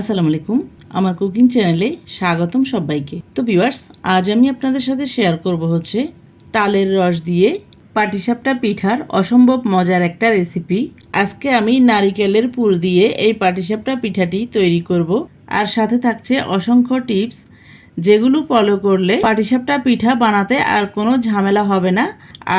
আসসালামু আলাইকুম। আমার কুকিং চ্যানেলে স্বাগতম সবাইকে। তো ভিউয়ার্স, আজ আমি আপনাদের সাথে শেয়ার করব হচ্ছে তালের রস দিয়ে পাটিসাপটা পিঠার অসম্ভব মজার একটা রেসিপি। আজকে আমি নারিকেলের পুর দিয়ে এই পাটিসাপটা পিঠাটি তৈরি করব। আর সাথে থাকছে অসংখ্য টিপস যেগুলো ফলো করলে পাটিসাপটা পিঠা বানাতে আর কোনো ঝামেলা হবে না।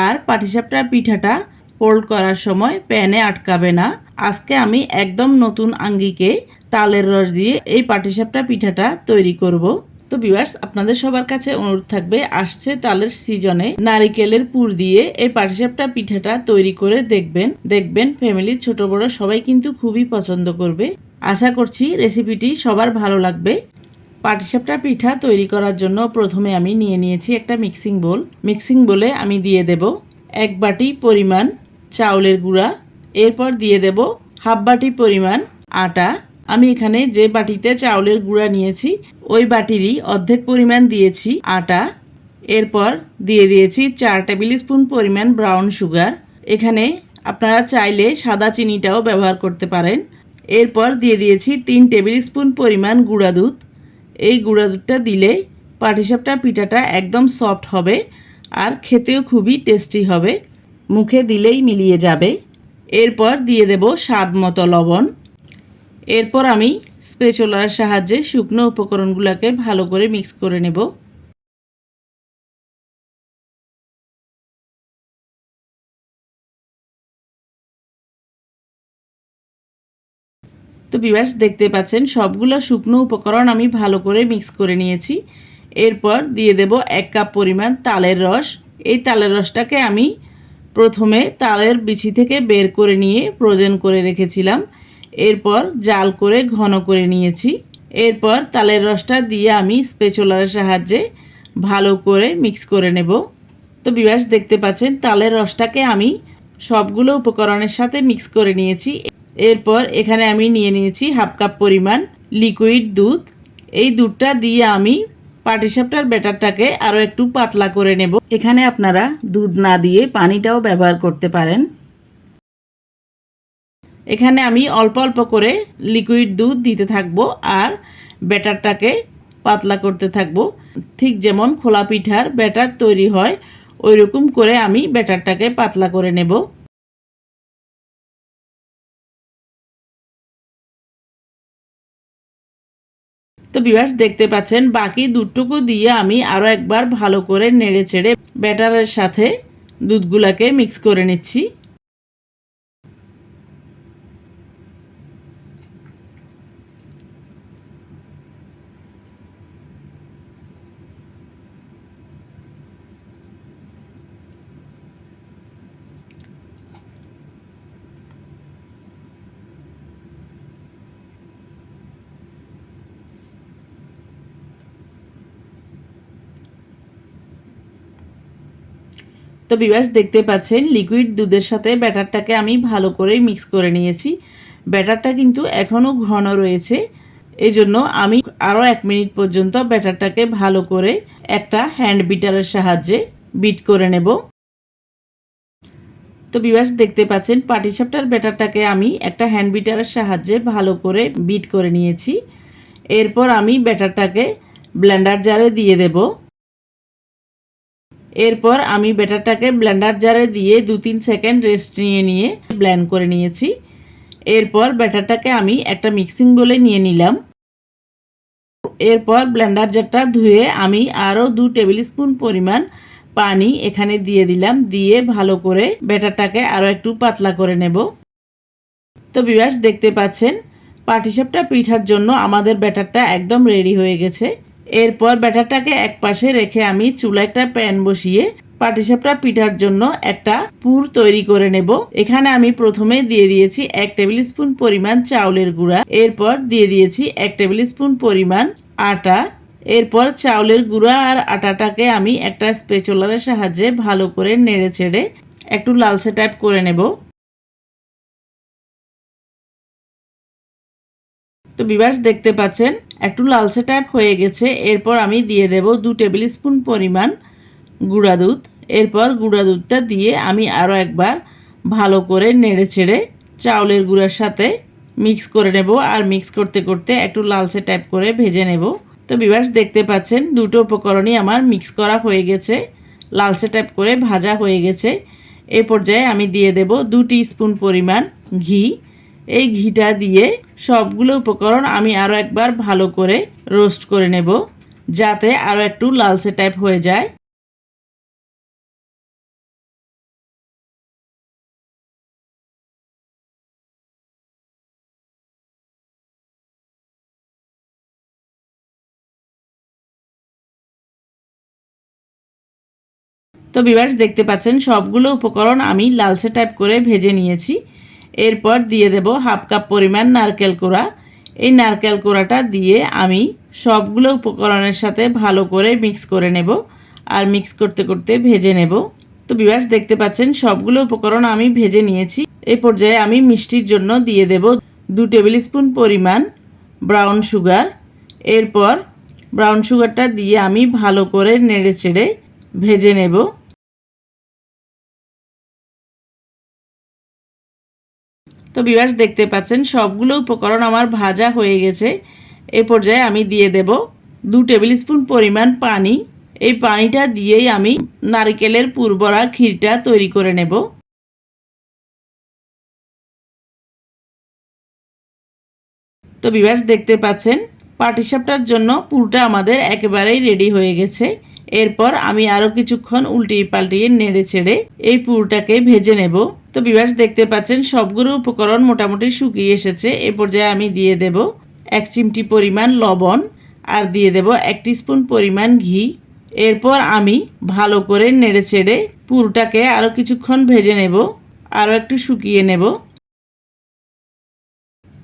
আর পাটিসাপটা পিঠাটা ফোল্ড করার সময় প্যানে আটকাবে না। আজকে আমি একদম নতুন আঙ্গিকে তালের রস দিয়ে এই পাটিসাপটা পিঠাটা তৈরি করব। তো ভিউয়ার্স আপনাদের সবার কাছে অনুরোধ থাকবে, আসছে তালের সিজনে নারিকেলের পুর দিয়ে এই পাটিসাপটা পিঠাটা তৈরি করে দেখবেন। দেখবেন ফ্যামিলির ছোট, বড়, সবাই কিন্তু খুবই পছন্দ করবে। আশা করছি রেসিপিটি সবার ভালো লাগবে। পাটিসাপটা পিঠা তৈরি করার জন্য প্রথমে আমি নিয়ে নিয়েছি একটা মিক্সিং বোল মিক্সিং বলে আমি দিয়ে দেব এক বাটি পরিমাণ চাউলের গুঁড়া। এরপর দিয়ে দেব হাফ বাটি পরিমাণ আটা। আমি এখানে যে বাটিতে চাউলের গুঁড়া নিয়েছি, ওই বাটিরই অর্ধেক পরিমাণ দিয়েছি আটা। এরপর দিয়ে দিয়েছি চার টেবিল স্পুন পরিমাণ ব্রাউন সুগার। এখানে আপনারা চাইলে সাদা চিনিটাও ব্যবহার করতে পারেন। এরপর দিয়ে দিয়েছি তিন টেবিল স্পুন পরিমাণ গুঁড়া দুধ। এই গুঁড়া দুধটা দিলে পাটিসাপটা পিঠাটা একদম সফট হবে আর খেতেও খুবই টেস্টি হবে। মুখে দিলেই মিলিয়ে যাবে। এরপর দিয়ে দেব স্বাদ মতো লবণ। এরপর আমি স্পেচলার সাহায্যে শুকনো উপকরণগুলোকে ভালো করে মিক্স করে নেব। তো বিভার্স দেখতে পাচ্ছেন, সবগুলো শুকনো উপকরণ আমি ভালো করে মিক্স করে নিয়েছি। এরপর দিয়ে দেব এক কাপ পরিমাণ তালের রস। এই তালের রসটাকে আমি প্রথমে তালের বিচি থেকে বের করে নিয়ে ফ্রোজেন করে রেখেছিলাম। এরপর জাল করে ঘন করে নিয়েছি। এরপর তালের রসটা দিয়ে আমি স্পেচলারের সাহায্যে ভালো করে মিক্স করে নেব। তো বিবাস দেখতে পাচ্ছেন, তালের রসটাকে আমি সবগুলো উপকরণের সাথে মিক্স করে নিয়েছি। এরপর এখানে আমি নিয়ে নিয়েছি হাফ কাপ পরিমাণ লিকুইড দুধ। এই দুধটা দিয়ে আমি পাটিসাপটার ব্যাটারটাকে আরও একটু পাতলা করে নেব। এখানে আপনারা দুধ না দিয়ে পানিটাও ব্যবহার করতে পারেন। এখানে আমি অল্প অল্প করে লিকুইড দুধ দিতে থাকব আর ব্যাটারটাকে পাতলা করতে থাকব। ঠিক যেমন খোলা পিঠার ব্যাটার তৈরি হয় ওই রকম করে আমি ব্যাটারটাকে পাতলা করে নেব। তো বিভার্স দেখতে পাচ্ছেন, বাকি দুধটুকু দিয়ে আমি আরও একবার ভালো করে নেড়ে চেড়ে ব্যাটারের সাথে দুধগুলাকে মিক্স করে নিচ্ছি। তো বিবাস দেখতে পাচ্ছেন লিকুইড দুধের সাথে ব্যাটারটাকে আমি ভালো করে মিক্স করে নিয়েছি। ব্যাটারটা কিন্তু এখনও ঘন রয়েছে এই জন্য আমি আরও এক মিনিট পর্যন্ত ব্যাটারটাকে ভালো করে একটা হ্যান্ড বিটারের সাহায্যে বিট করে নেব। তো বিবাস দেখতে পাচ্ছেন, পাটিসাপটার ব্যাটারটাকে আমি একটা হ্যান্ড বিটারের সাহায্যে ভালো করে বিট করে নিয়েছি। এরপর আমি ব্যাটারটাকে ব্লেন্ডার জারে দিয়ে দেবো। এরপর আমি ব্যাটারটাকে ব্লেন্ডার জারে দিয়ে দু তিন সেকেন্ড রেস্ট নিয়ে নিয়ে ব্লেন্ড করে নিয়েছি। এরপর ব্যাটারটাকে আমি একটা মিক্সিং বলে নিয়ে নিলাম। এরপর ব্লেন্ডার জারটা ধুয়ে আমি আরও দু টেবিল স্পুন পরিমাণ পানি এখানে দিয়ে দিলাম। দিয়ে ভালো করে ব্যাটারটাকে আরও একটু পাতলা করে নেব। তো বিবাস দেখতে পাচ্ছেন, পাটিসাপটা পিঠার জন্য আমাদের ব্যাটারটা একদম রেডি হয়ে গেছে। এরপর ব্যাটারটাকে এক পাশে রেখে আমি চুলা একটা প্যান বসিয়ে পাটিসাপটা পিঠার জন্য একটা পুর তৈরি করে নেব। এখানে আমি প্রথমে দিয়ে দিয়েছি এক টেবিল স্পুন পরিমাণ চাউলের গুঁড়া, এরপর দিয়ে দিয়েছি এক টেবিল স্পুন পরিমাণ আটা, এরপর চাউলের গুঁড়া আর আটাটাকে আমি একটা স্পেচলারের সাহায্যে ভালো করে নেড়ে ছেড়ে একটু লালচে টাইপ করে নেব। তো বিবাস দেখতে পাচ্ছেন, একটু লালচে টাইপ হয়ে গেছে। এরপর আমি দিয়ে দেব দু টেবিল স্পুন পরিমাণ গুঁড়া দুধ। এরপর গুঁড়া দুধটা দিয়ে আমি আরও একবার ভালো করে নেড়ে ছেড়ে চাউলের গুঁড়ার সাথে মিক্স করে নেব আর মিক্স করতে করতে একটু লালচে টাইপ করে ভেজে নেব। তো বিভার্স দেখতে পাচ্ছেন, দুটো উপকরণই আমার মিক্স করা হয়ে গেছে, লালচে টাইপ করে ভাজা হয়ে গেছে। এই পর্যায়ে আমি দিয়ে দেব দু স্পুন পরিমাণ ঘি। এই ঘিটা দিয়ে সবগুলো উপকরণ আমি আরও একবার ভালো করে রোস্ট করে নেব, যাতে আরও একটু লালচে টাইপ হয়ে যায়। তো বিভার্স দেখতে পাচ্ছেন, সবগুলো উপকরণ আমি লালচে টাইপ করে ভেজে নিয়েছি। এরপর দিয়ে দেব হাফ কাপ পরিমাণ নারকেল কোড়া। এই নারকেল কোড়াটা দিয়ে আমি সবগুলো উপকরণের সাথে ভালো করে মিক্স করে নেব আর মিক্স করতে করতে ভেজে নেব। তো বিভার্স দেখতে পাচ্ছেন, সবগুলো উপকরণ আমি ভেজে নিয়েছি। এই পর্যায়ে আমি মিষ্টির জন্য দিয়ে দেব দু টেবিল স্পুন পরিমাণ ব্রাউন সুগার। এরপর ব্রাউন সুগারটা দিয়ে আমি ভালো করে নেড়ে চেড়ে ভেজে নেব। তো বিভার্স দেখতে পাচ্ছেন, সবগুলো উপকরণ আমার ভাজা হয়ে গেছে। এ পর্যায়ে আমি দিয়ে দেব দু টেবিল স্পুন পরিমাণ পানি। এই পানিটা দিয়েই আমি নারকেলের পুরবরা ক্ষীরটা তৈরি করে নেব। তো বিভার্স দেখতে পাচ্ছেন, পাটিসাপটার জন্য পুরটা আমাদের একেবারেই রেডি হয়ে গেছে। এরপর আমি আরও কিছুক্ষণ উল্টিয়ে পাল্টিয়ে নেড়ে ছেড়ে এই পুরটাকে ভেজে নেব। তো বিভাস দেখতে পাচ্ছেন, সবগুলো উপকরণ মোটামুটি শুকিয়ে এসেছে। এ পর্যায়ে আমি দিয়ে দেব এক চিমটি পরিমাণ লবণ আর দিয়ে দেব এক স্পুন পরিমাণ ঘি। এরপর আমি ভালো করে নেড়ে ছেড়ে পুরটাকে আরও কিছুক্ষণ ভেজে নেব আরও একটু শুকিয়ে নেব।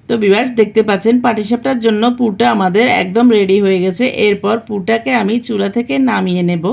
তো বিভার্স দেখতে পাচ্ছেন পাটিসাপটার জন্য পুরটা আমাদের একদম রেডি হয়ে গেছে। এরপর পুরটাকে আমি চুলা থেকে নামিয়ে নেব।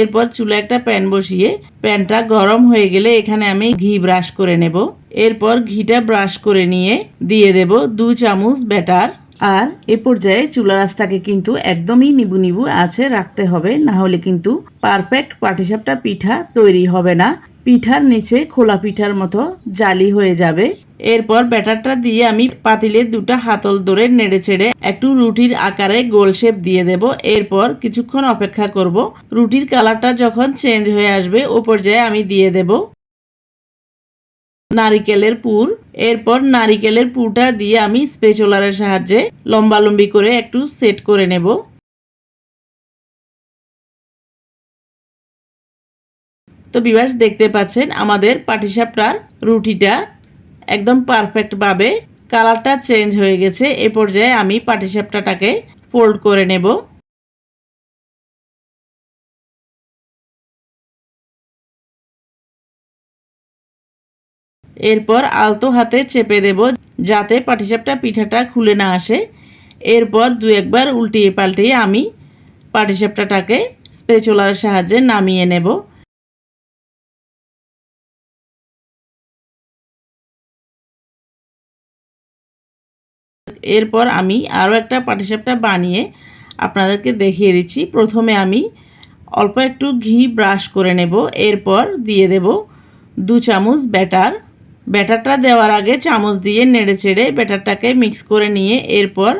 এরপর চুলা একটা প্যান বসিয়ে প্যানটা গরম হয়ে গেলে এখানে আমি ঘি ব্রাশ করে নেব। এরপর ঘিটা ব্রাশ করে নিয়ে দিয়ে দেব দু চামচ ব্যাটার আর এ পর্যায়ে চুলা রাসটাকে কিন্তু একদমই নিবু নিবু আছে রাখতে হবে, না হলে কিন্তু পারফেক্ট পাটিসাপটা পিঠা তৈরি হবে না। পিঠার নিচে খোলা পিঠার মতো জালি হয়ে যাবে। এরপর ব্যাটারটা দিয়ে আমি পাতিলে দুটা হাতল ধরে নেড়ে ছেড়ে একটু রুটির আকারে গোল শেপ দিয়ে দেব। এরপর কিছুক্ষণ অপেক্ষা করব। রুটির কালারটা যখন চেঞ্জ হয়ে আসবে, ও পর্যায়ে আমি দিয়ে দেব নারিকেলের পুর। এরপর নারিকেলের পুরটা দিয়ে আমি স্পেচুলারের সাহায্যে লম্বালম্বি করে একটু সেট করে নেব। তো বিভাস দেখতে পাচ্ছেন আমাদের পাটিসাপটার রুটিটা একদম পারফেক্টভাবে কালারটা চেঞ্জ হয়ে গেছে। এ পর্যায়ে আমি পাটিসাপটাটাকে ফোল্ড করে নেব। এরপর আলতো হাতে চেপে দেব যাতে পাটিসাপটা পিঠাটা খুলে না আসে। এরপর দু একবার উল্টিয়ে পাল্টিয়ে আমি পাটিসাপটাটাকে স্পেচুলার সাহায্যে নামিয়ে নেব। এরপর আমি আরও একটা পাটিসাপটা বানিয়ে আপনাদেরকে দেখিয়ে দিচ্ছি। প্রথমে আমি অল্প একটু ঘি ব্রাশ করে নেব। এরপর দিয়ে দেব দু চামচ ব্যাটার। ব্যাটারটা দেওয়ার আগে চামচ দিয়ে নেড়ে চেড়ে ব্যাটারটাকে মিক্স করে নিয়ে এরপর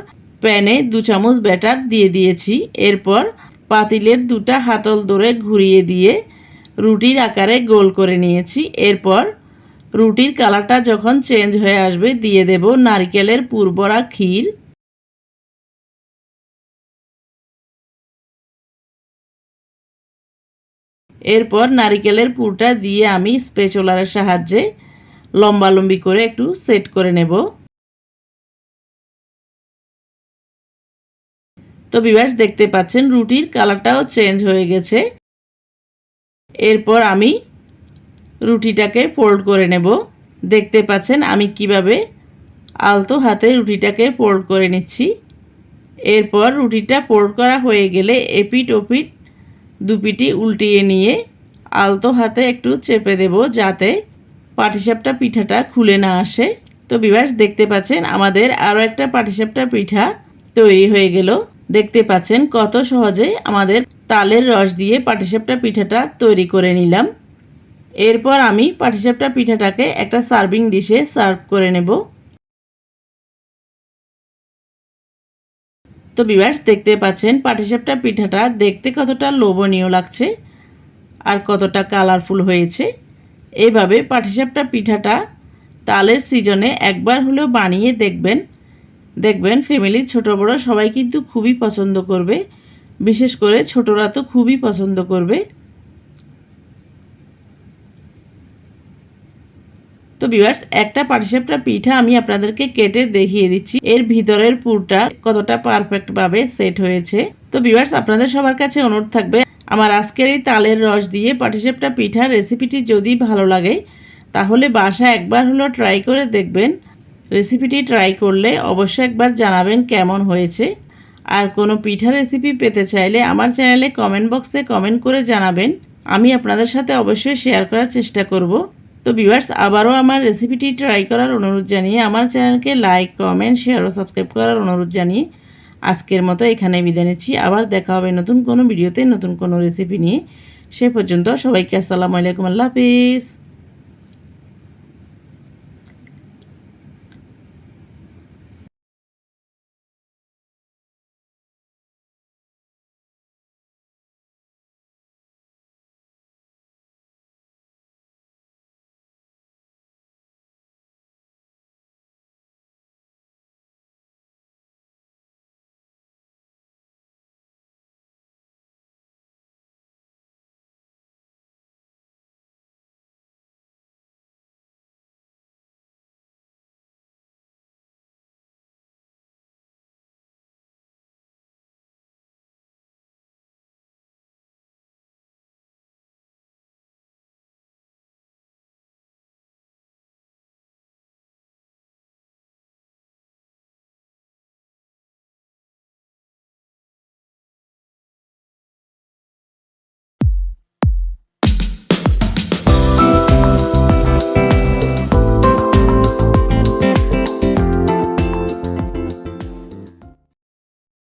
প্যানে দু চামচ ব্যাটার দিয়ে দিয়েছি। এরপর পাতিলের দুটা হাতল ধরে ঘুরিয়ে দিয়ে রুটির আকারে গোল করে নিয়েছি। এরপর রুটির কালারটা যখন চেঞ্জ হয়ে আসবে, দিয়ে দেব নারকেলের পুরবরা ক্ষীর। এরপর নারিকেলের পুরটা দিয়ে আমি স্পেচুলারের সাহায্যে লম্বালম্বি করে একটু সেট করে নেব। তো বিভাস দেখতে পাচ্ছেন রুটির কালারটাও চেঞ্জ হয়ে গেছে। এরপর আমি রুটিটাকে ফোল্ড করে নেব। দেখতে পাচ্ছেন, আমি কীভাবে আলতো হাতে রুটিটাকে ফোল্ড করে নিচ্ছি। এরপর রুটিটা ফোল্ড করা হয়ে গেলে এপিট ওপিট দুপিটি উল্টিয়ে নিয়ে আলতো হাতে একটু চেপে দেব যাতে পাটিসাপটা পিঠাটা খুলে না আসে। তো বিভাস দেখতে পাচ্ছেন, আমাদের আরও একটা পাটিসাপটা পিঠা তৈরি হয়ে গেল। দেখতে পাচ্ছেন, কত সহজে আমাদের তালের রস দিয়ে পাটিসাপটা পিঠাটা তৈরি করে নিলাম। এরপর আমি পাটিসাপটা পিঠাটাকে একটা সার্ভিং ডিশে সার্ভ করে নেব। তো বিভার্স দেখতে পাচ্ছেন পাটিসাপটা পিঠাটা দেখতে কতটা লোভনীয় লাগছে আর কতটা কালারফুল হয়েছে। এভাবে পাটিসাপটা পিঠাটা তালের সিজনে একবার হলেও বানিয়ে দেখবেন। দেখবেন ফ্যামিলির ছোট বড় সবাই কিন্তু খুবই পছন্দ করবে। বিশেষ করে ছোটরা তো খুবই পছন্দ করবে। তো ভিউয়ার্স একটা পাটিসাপটা পিঠা আমি আপনাদেরকে কেটে দেখিয়ে দিচ্ছি। এর ভিতরের পুরটা কতটা পারফেক্টভাবে সেট হয়েছে। তো ভিউয়ার্স আপনাদের সবার কাছে অনুরোধ থাকবে, আমার আজকের এই তালের রস দিয়ে পাটিসাপটা পিঠা রেসিপিটি যদি ভালো লাগে, তাহলে বাসা একবার হলো ট্রাই করে দেখবেন। রেসিপিটি ট্রাই করলে অবশ্যই একবার জানাবেন কেমন হয়েছে। আর কোনো পিঠা রেসিপি পেতে চাইলে আমার চ্যানেলে কমেন্ট বক্সে কমেন্ট করে জানাবেন। আমি আপনাদের সাথে অবশ্যই শেয়ার করার চেষ্টা করব। তো ভিউয়ার্স আবারও আমার রেসিপিটি ট্রাই করার অনুরোধ জানিয়ে আমার চ্যানেলকে লাইক কমেন্ট শেয়ার ও সাবস্ক্রাইব করার অনুরোধ জানিয়ে আজকের মতো এখানে বিদায় নিচ্ছি। আবার দেখা হবে নতুন কোনো ভিডিওতে নতুন কোনো রেসিপি নিয়ে। সে পর্যন্ত সবাইকে আসসালামু আলাইকুম, আল্লাহ হাফিজ।